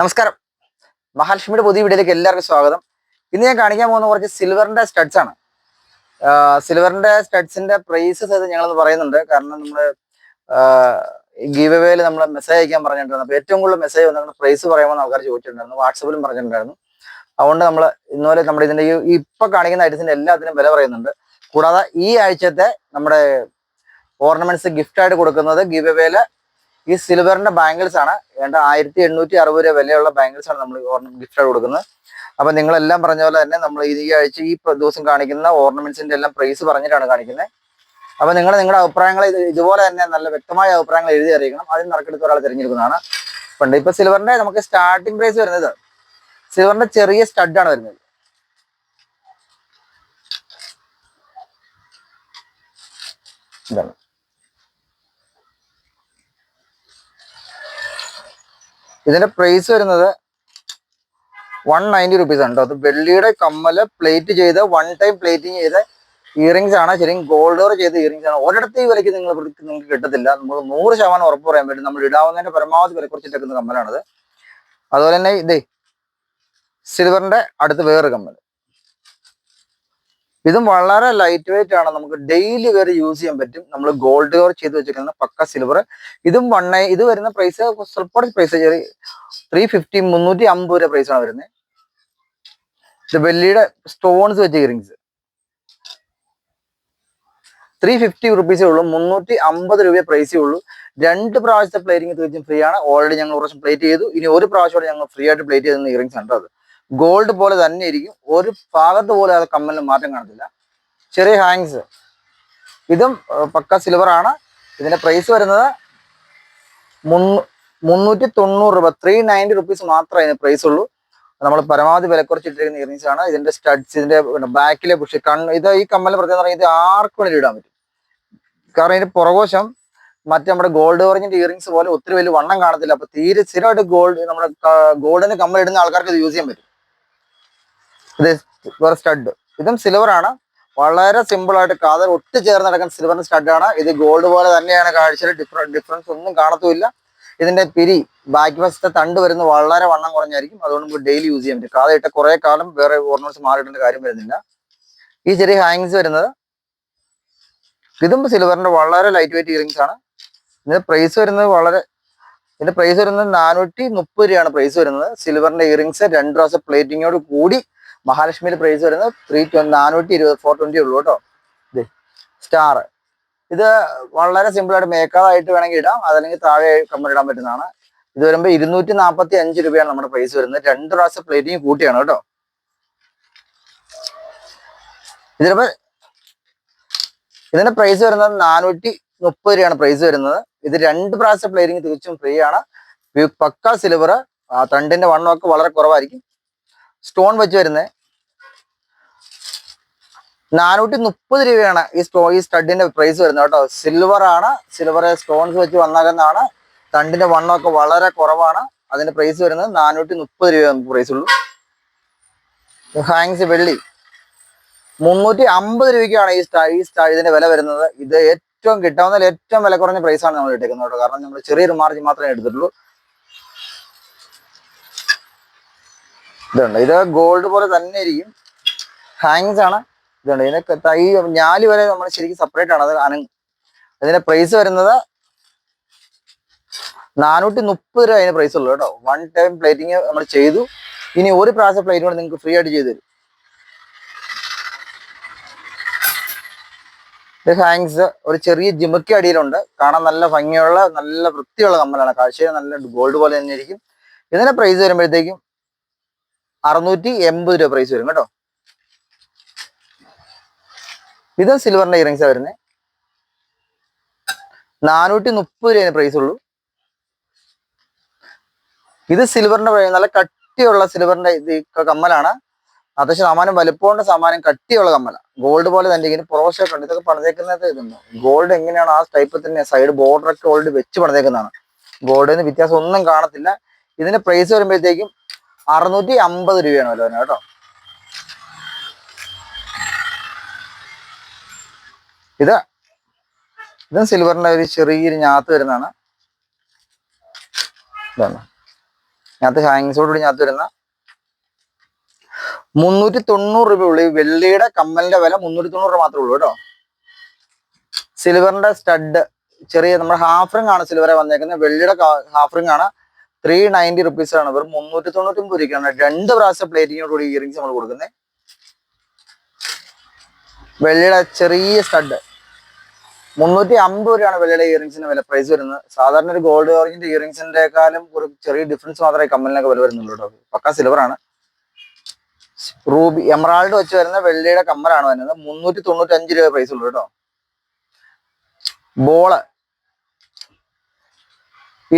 നമസ്കാരം. മഹാലക്ഷ്മിയുടെ പുതിയ വീഡിയോയിലേക്ക് എല്ലാവർക്കും സ്വാഗതം. ഇന്ന് ഞാൻ കാണിക്കാൻ പോകുന്ന കുറച്ച് സിൽവറിന്റെ സ്റ്റഡ്സ് ആണ്. സിൽവറിന്റെ സ്റ്റഡ്സിന്റെ പ്രൈസസ് സഹിതം ഞങ്ങളത് പറയുന്നുണ്ട്. കാരണം നമ്മൾ ഗീവ് നമ്മൾ മെസ്സേജ് അയക്കാൻ പറഞ്ഞിട്ടുണ്ടായിരുന്നു. അപ്പോൾ ഏറ്റവും കൂടുതൽ മെസ്സേജ് വന്നിട്ട് പ്രൈസ് പറയുമ്പോൾ ആൾക്കാർ ചോദിച്ചിട്ടുണ്ടായിരുന്നു. വാട്സപ്പിലും പറഞ്ഞിട്ടുണ്ടായിരുന്നു. അതുകൊണ്ട് നമ്മൾ ഇന്നുപോലെ നമ്മുടെ ഇതിന്റെ ഈ ഇപ്പം കാണിക്കുന്ന ഐറ്റത്തിന്റെ എല്ലാത്തിനും വില പറയുന്നുണ്ട്. കൂടാതെ ഈ ആഴ്ചത്തെ നമ്മുടെ ഓർണമെന്റ്സ് ഗിഫ്റ്റായിട്ട് കൊടുക്കുന്നത് ഗീവ് ഈ സിൽവറിന്റെ ബാംഗിൾസ് ആണ്. ഏണ്ട ആയിരത്തി എണ്ണൂറ്റി അറുപത് രൂപ വിലയുള്ള ബാംഗിൾസ് ആണ് നമ്മൾ ഗിഫ്റ്റ് ആയി കൊടുക്കുന്നത്. അപ്പൊ നിങ്ങളെല്ലാം പറഞ്ഞ പോലെ തന്നെ നമ്മൾ ഈ ആഴ്ച ഈ ദിവസം കാണിക്കുന്ന ഓർണമെന്റ്സിന്റെ എല്ലാം പ്രൈസ് പറഞ്ഞിട്ടാണ് കാണിക്കുന്നത്. അപ്പൊ നിങ്ങൾ നിങ്ങളുടെ അഭിപ്രായങ്ങൾ ഇതുപോലെ തന്നെ നല്ല വ്യക്തമായ അഭിപ്രായങ്ങൾ എഴുതി അറിയിക്കണം. അതിന് നറുക്കെടുത്ത് ഒരാൾ തിരഞ്ഞെടുക്കുന്നതാണ്. പണ്ട് ഇപ്പൊ സിൽവറിന്റെ നമുക്ക് സ്റ്റാർട്ടിംഗ് പ്രൈസ് വരുന്നത് സിൽവറിന്റെ ചെറിയ സ്റ്റഡ് ആണ് വരുന്നത്. ഇതാണ്. ഇതിന്റെ പ്രൈസ് വരുന്നത് വൺ നയന്റി റുപ്പീസ് കേട്ടോ അത് വെള്ളിയുടെ കമ്മൽ പ്ലേറ്റ് ചെയ്ത് വൺ ടൈം പ്ലേറ്റിംഗ് ചെയ്ത ഇയറിങ്സ് ആണ്. ശരിക്കും ഗോൾഡ് ഓർ ചെയ്ത ഇയറിങ്സ് ആണ്. ഒരിടത്ത് ഈ വിലയ്ക്ക് നിങ്ങൾ നിങ്ങൾക്ക് കിട്ടത്തില്ല. നമുക്ക് നൂറ് ശതമാനം ഉറപ്പ് പറയാൻ പറ്റും നമ്മൾ ഇടാവുന്നതിന്റെ പരമാവധി വില കുറച്ചിട്ടേക്കുന്ന കമ്മലാണത്. അതുപോലെ തന്നെ ഇതേ സിൽവറിന്റെ അടുത്ത് വേറൊരു കമ്മൽ ഇതും വളരെ ലൈറ്റ് വെയിറ്റ് ആണ്. നമുക്ക് ഡെയിലി വരെ യൂസ് ചെയ്യാൻ പറ്റും. നമ്മൾ ഗോൾഡ് കവർ ചെയ്ത് വെച്ചിരിക്കുന്ന പക്ക സിൽവർ ഇതും വൺ ഇത് വരുന്ന പ്രൈസ് സ്വല്പം പ്രൈസ് ത്രീ ഫിഫ്റ്റി മുന്നൂറ്റി അമ്പത് രൂപ പ്രൈസ് ആണ് വരുന്നത്. ഇത് വെള്ളിയുടെ സ്റ്റോൺസ് വെച്ച് ഇയറിങ്സ് ത്രീ ഫിഫ്റ്റി റുപ്പീസേ ഉള്ളൂ മുന്നൂറ്റി അമ്പത് രൂപയെ പ്രൈസേ ഉള്ളൂ. രണ്ട് പ്രാവശ്യത്തെ പ്ലേറ്റിംഗ് തീർച്ചയായും ഫ്രീ ആണ്. ഓൾറെഡി ഞങ്ങൾ കുറച്ച് പ്ലേറ്റ് ചെയ്തു. ഇനി ഒരു പ്രാവശ്യം ഞങ്ങൾ ഫ്രീ ആയിട്ട് പ്ലേറ്റ് ചെയ്യുന്ന ഇയറിങ്സ് ഉണ്ട് അത്. ഗോൾഡ് പോലെ തന്നെ ഇരിക്കും. ഒരു ഭാഗത്ത് പോലും അത് കമ്മലിന് മാറ്റം കാണത്തില്ല. ചെറിയ ഹാങ്സ് ഇതും പക്ക സിൽവർ ആണ്. ഇതിന്റെ പ്രൈസ് വരുന്നത് മുന്നൂ- മുന്നൂറ്റി തൊണ്ണൂറ് രൂപ. ത്രീ നയന്റി റുപ്പീസ് മാത്രമേ ഇതിന് പ്രൈസ് ഉള്ളൂ. നമ്മൾ പരമാവധി വില കുറച്ചിട്ടിരിക്കുന്ന ഇയറിങ്സ് ആണ്. ഇതിന്റെ സ്റ്റഡ്സ് ഇതിന്റെ ബാക്കിലെ പുഷ് കണ്ണ് ഇത് ഈ കമ്മലിന് പ്രത്യേകത പറഞ്ഞാൽ ഇത് ആർക്കും വേണ്ടി ഇടാൻ പറ്റും. കാരണം ഇതിന്റെ പുറകോശം മറ്റേ നമ്മുടെ ഗോൾഡ് ഓറഞ്ചിന്റെ ഇയറിങ്സ് പോലെ ഒത്തിരി വലിയ വണ്ണം കാണത്തില്ല. അപ്പൊ തീരെ സ്ഥിരമായിട്ട് ഗോൾഡ് നമ്മുടെ ഗോൾഡിന് കമ്മൽ ഇടുന്ന ആൾക്കാർക്ക് ഇത് യൂസ് ചെയ്യാൻ പറ്റും. ഇത് സ്റ്റഡ് ഇതും സിൽവർ ആണ്. വളരെ സിമ്പിൾ ആയിട്ട് കാതൽ ഒട്ടി ചേർന്ന് നടക്കുന്ന സിൽവർ സ്റ്റഡ് ആണ്. ഇത് ഗോൾഡ് പോലെ തന്നെയാണ് കാഴ്ചയിൽ. ഡിഫറെന്റ് ഡിഫറൻസ് ഒന്നും കാണത്തുമില്ല. ഇതിന്റെ പിരി ബാക്ക് വശത്തെ തണ്ട് വരുന്നത് വളരെ വണ്ണം കുറഞ്ഞായിരിക്കും. അതുകൊണ്ട് നമുക്ക് ഡെയിലി യൂസ് ചെയ്യാൻ പറ്റും. കാതിട്ട കുറെ കാലം വേറെ ഓർണമെന്റ്സ് മാറിയിടേണ്ട കാര്യം വരുന്നില്ല. ഈ ചെറിയ ഹാങ്സ് വരുന്നത് ഇതും സിൽവറിന്റെ വളരെ ലൈറ്റ് വെയിറ്റ് ഇയറിങ്സ് ആണ്. ഇതിന്റെ പ്രൈസ് വരുന്നത് വളരെ ഇതിന്റെ പ്രൈസ് വരുന്നത് നാനൂറ്റി മുപ്പത് രൂപയാണ് പ്രൈസ് വരുന്നത്. സിൽവറിന്റെ ഇയറിങ്സ് രണ്ട് പ്രാവശ്യം പ്ലേറ്റിങ്ങോട് കൂടി മഹാലക്ഷ്മിയുടെ പ്രൈസ് വരുന്നത് ത്രീ ട്വന്റി നാനൂറ്റി ഇരുപത് ഫോർ ട്വന്റി ഉള്ളൂ കേട്ടോ. ഇത് സ്റ്റാർ ഇത് വളരെ സിമ്പിൾ ആയിട്ട് മേക്കാതായിട്ട് വേണമെങ്കിൽ ഇടാം. അതല്ലെങ്കിൽ താഴെ കമ്പനി ഇടാൻ പറ്റുന്നതാണ്. ഇത് വരുമ്പോൾ ഇരുന്നൂറ്റി നാൽപ്പത്തി അഞ്ച് രൂപയാണ് നമ്മുടെ പ്രൈസ് വരുന്നത്. രണ്ട് പ്രാവശ്യം പ്ലേറ്റിംഗ് കൂട്ടിയാണ് കേട്ടോ. ഇതിനിപ്പോ ഇതിന്റെ പ്രൈസ് വരുന്നത് നാനൂറ്റി മുപ്പത് രൂപയാണ് പ്രൈസ് വരുന്നത്. ഇത് രണ്ട് പ്രാവശ്യം പ്ലേറ്റിംഗ് തികച്ചും ഫ്രീ ആണ്. പക്ക സിൽവർ തണ്ടിന്റെ വണ്ണമൊക്കെ വളരെ കുറവായിരിക്കും. സ്റ്റോൺ വെച്ച് വരുന്നത് നാനൂറ്റി മുപ്പത് രൂപയാണ് ഈ സ്റ്റോ ഈ സ്റ്റഡിന്റെ പ്രൈസ് വരുന്നത് കേട്ടോ. സിൽവർ ആണ്. സിൽവർ സ്റ്റോൺസ് വെച്ച് വന്നാകുന്നതാണ് തണ്ടിന്റെ വണ്ണമൊക്കെ വളരെ കുറവാണ്. അതിന്റെ പ്രൈസ് വരുന്നത് നാനൂറ്റി മുപ്പത് രൂപ നമുക്ക് പ്രൈസ് ഉള്ളൂ. ഹാങ്സ് വെള്ളി. മുന്നൂറ്റി അമ്പത് രൂപയ്ക്കാണ് ഈ സ്റ്റാ ഈ സ്റ്റാ ഇതിന്റെ വില വരുന്നത്. ഇത് ഏറ്റവും കിട്ടാവുന്നതിൽ ഏറ്റവും വില കുറഞ്ഞ പ്രൈസാണ് നമ്മൾ ഇട്ടേക്കുന്നത് കേട്ടോ. കാരണം നമ്മൾ ചെറിയൊരു മാർജിൻ മാത്രമേ എടുത്തിട്ടുള്ളൂ. ഇതുണ്ട്. ഇത് ഗോൾഡ് പോലെ തന്നെ ഇരിക്കും. ഹാങ്സ് ആണ്. ഇതുണ്ട്. ഇതിനൊക്കെ തൈ ഞാൽ വരെ നമ്മൾ ശരിക്കും സെപ്പറേറ്റ് ആണ്. അത് അനങ്ങ് ഇതിന്റെ പ്രൈസ് വരുന്നത് നാനൂറ്റി മുപ്പത് രൂപ അതിന് പ്രൈസ് ഉള്ളു കേട്ടോ. വൺ ടൈം പ്ലേറ്റിംഗ് നമ്മൾ ചെയ്തു. ഇനി ഒരു പ്രാവശ്യം പ്ലേറ്റ് കൂടെ നിങ്ങൾക്ക് ഫ്രീ ആയിട്ട് ചെയ്തു തരും ഹാങ്സ് ഒരു ചെറിയ ജിമുക്കി അടിയിലുണ്ട്. കാണാൻ നല്ല ഭംഗിയുള്ള നല്ല വൃത്തിയുള്ള കമ്മലാണ്. കാഴ്ചയിൽ നല്ല ഗോൾഡ് പോലെ തന്നെ ഇരിക്കും. ഇതിന്റെ പ്രൈസ് വരുമ്പോഴത്തേക്കും അറുന്നൂറ്റി എൺപത് രൂപ പ്രൈസ് വരും കേട്ടോ. ഇത് സിൽവറിന്റെ ഇയറിങ്സാ വരുന്നത് നാനൂറ്റി മുപ്പത് രൂപ പ്രൈസ് ഉള്ളൂ. ഇത് സിൽവറിന്റെ നല്ല കട്ടിയുള്ള സിൽവറിന്റെ ഇത് കമ്മലാണ്. അത്യാവശ്യം സമാനം വലുപ്പമുണ്ട് സമാനം കട്ടിയുള്ള കമ്മല. ഗോൾഡ് പോലെ തന്നെ ഇങ്ങനെ പ്രോസസ് ഉണ്ട് ഇതൊക്കെ പണിതേക്കുന്നത് ഇതൊന്നും ഗോൾഡ് എങ്ങനെയാണ് ആ ടൈപ്പ് തന്നെ സൈഡ് ബോർഡർ ഒക്കെ ഓൾറെഡി വെച്ച് പണിതേക്കുന്നതാണ്. ഗോൾഡിന് വ്യത്യാസം ഒന്നും കാണത്തില്ല. ഇതിന്റെ പ്രൈസ് വരുമ്പോഴത്തേക്കും അറുന്നൂറ്റി അമ്പത് രൂപയാണ് വില വരുന്നത് കേട്ടോ. ഇത് ഇതും സിൽവറിന്റെ ഒരു ചെറിയൊരു ഞാത്ത് വരുന്നതാണ്. ഇതാണ്. ഇതിനകത്ത് ഹാങ്ങിങ്സോട് കൂടി ഇതിനകത്ത് വരുന്ന മുന്നൂറ്റി തൊണ്ണൂറ് രൂപ ഉള്ളു. ഈ വെള്ളിയുടെ കമ്മലിന്റെ വില മുന്നൂറ്റി തൊണ്ണൂറ് മാത്രമേ ഉള്ളൂ കേട്ടോ. സിൽവറിന്റെ സ്റ്റഡ് ചെറിയ നമ്മുടെ ഹാഫ് റിംഗ് ആണ് സിൽവറെ വന്നേക്കുന്നത്. വെള്ളിയുടെ ഹാഫ് റിംഗ് ആണ്. ത്രീ നയന്റി റുപ്പീസ് ആണ്. വെറും മുന്നൂറ്റി തൊണ്ണൂറ്റി ഒമ്പത് രൂപയ്ക്കാണ്. രണ്ട് പ്രാവശ്യം പ്ലേറ്റിങ്ങോട് കൂടി ഇയറിങ്സ് നമ്മൾ കൊടുക്കുന്നത് വെള്ളിയുടെ ചെറിയ സ്റ്റഡ് മുന്നൂറ്റി അമ്പത് രൂപയാണ് വെള്ളിയുടെ ഇയറിങ്സിന് വില പ്രൈസ് വരുന്നത്. സാധാരണ ഒരു ഗോൾഡ് ഓറിഞ്ചിന്റെ ഇയറിങ്സിന്റെക്കാളും ഒരു ചെറിയ ഡിഫറൻസ് മാത്രമേ കമ്മലിനൊക്കെ വില വരുന്നുള്ളൂ കേട്ടോ. പക്ക സിൽവർ ആണ്. റൂബി എമറാൾഡ് വെച്ച് വരുന്ന വെള്ളിയുടെ കമ്മലാണ് വരുന്നത്. മുന്നൂറ്റി തൊണ്ണൂറ്റി അഞ്ച് രൂപ പ്രൈസ് ഉള്ളൂ കേട്ടോ. ബോൾ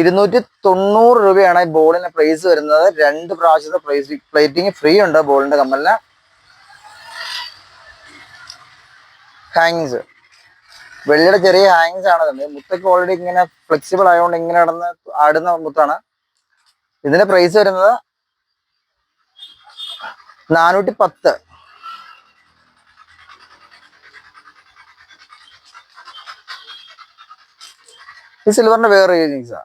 ഇരുന്നൂറ്റി തൊണ്ണൂറ് രൂപയാണ് ഈ ബോളിന്റെ പ്രൈസ് വരുന്നത്. രണ്ട് പ്രാവശ്യത്തെ പ്രൈസ് പ്ലേറ്റിംഗ് ഫ്രീ ഉണ്ട് ബോളിന്റെ കമ്മലിന് ഹാങ്സ് വെള്ളിയുടെ ചെറിയ ഹാങ്സ് ആണ് മുത്തൊക്കെ ഓൾറെഡി ഇങ്ങനെ ഫ്ലെക്സിബിൾ ആയതുകൊണ്ട് ഇങ്ങനെ കിടന്ന് ആടുന്ന മുത്താണ്. ഇതിന്റെ പ്രൈസ് വരുന്നത് നാനൂറ്റി പത്ത് ഈ സിൽവറിന്റെ വേറെ ഇയറിങ്സാ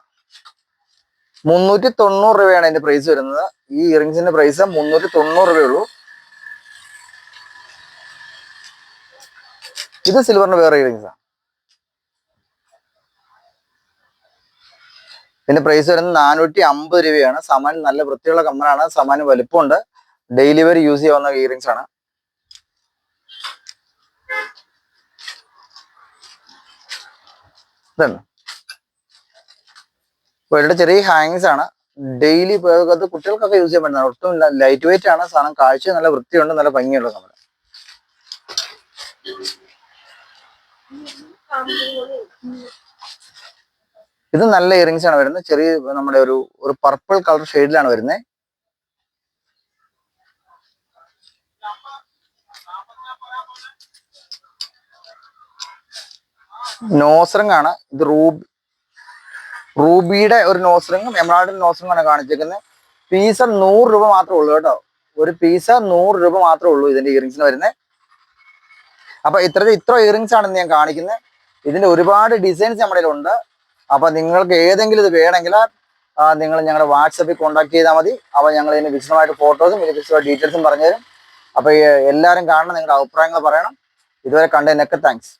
മുന്നൂറ്റി തൊണ്ണൂറ് രൂപയാണ് അതിന്റെ പ്രൈസ് വരുന്നത്. ഈ ഇയറിങ്സിന്റെ പ്രൈസ് മുന്നൂറ്റി തൊണ്ണൂറ് രൂപയുള്ളൂ. ഇത് സിൽവറിന്റെ വേറെ ആണ് ഇതിന്റെ പ്രൈസ് വരുന്നത് നാനൂറ്റി അമ്പത് രൂപയാണ്. സമാൻ നല്ല വൃത്തിയുള്ള കമ്മലാണ് സാമാന് വലുപ്പമുണ്ട്. ഡെയിലി വെയർ യൂസ് ചെയ്യാവുന്ന ഇയറിങ്സ് ആണ്. ഇതാണ്. ഇവരുടെ ചെറിയ ഹാങ്സ് ആണ്. ഡെയിലി അത് കുട്ടികൾക്കൊക്കെ യൂസ് ചെയ്യാൻ പറ്റുന്നതാണ്. ഒട്ടും ലൈറ്റ് വെയിറ്റ് ആണ്. സാധനം കാഴ്ച നല്ല വൃത്തിയുണ്ട് നല്ല ഭംഗിയുള്ള കമ്മൽ ഇത് നല്ല ഇയറിങ്സ് ആണ് വരുന്നത്. ചെറിയ നമ്മുടെ ഒരു ഒരു പർപ്പിൾ കളർ ഷെയ്ഡിലാണ് വരുന്നത്. നോസറിംഗ് ആണ്. ഇത് റൂബി റൂബിയുടെ ഒരു നോസ്റിംഗും എമറാൾഡിന്റെ ആണ് കാണിച്ചിരിക്കുന്നത് പീസ് നൂറ് രൂപ മാത്രമേ ഉള്ളൂ കേട്ടോ. ഒരു പീസ് നൂറ് രൂപ മാത്രമേ ഉള്ളൂ ഇതിന്റെ ഇയറിങ്സിന് വരുന്നത് അപ്പൊ ഇത്ര ഇത്ര ഇയറിങ്സ് ആണ് ഞാൻ കാണിക്കുന്നത്. ഇതിന്റെ ഒരുപാട് ഡിസൈൻസ് നമ്മുടെ ഉണ്ട് അപ്പൊ നിങ്ങൾക്ക് ഏതെങ്കിലും ഇത് വേണമെങ്കിൽ നിങ്ങൾ ഞങ്ങളുടെ വാട്സപ്പിൽ കോൺടാക്ട് ചെയ്താൽ മതി. അപ്പോൾ ഞങ്ങൾ ഇതിന് വിശദമായിട്ട് ഫോട്ടോസും ഇതിന് വിശദമായ ഡീറ്റെയിൽസും പറഞ്ഞുതരും. അപ്പോൾ എല്ലാവരും കാണണം നിങ്ങളുടെ അഭിപ്രായങ്ങൾ പറയണം. ഇതുവരെ കണ്ടതിനൊക്കെ താങ്ക്സ്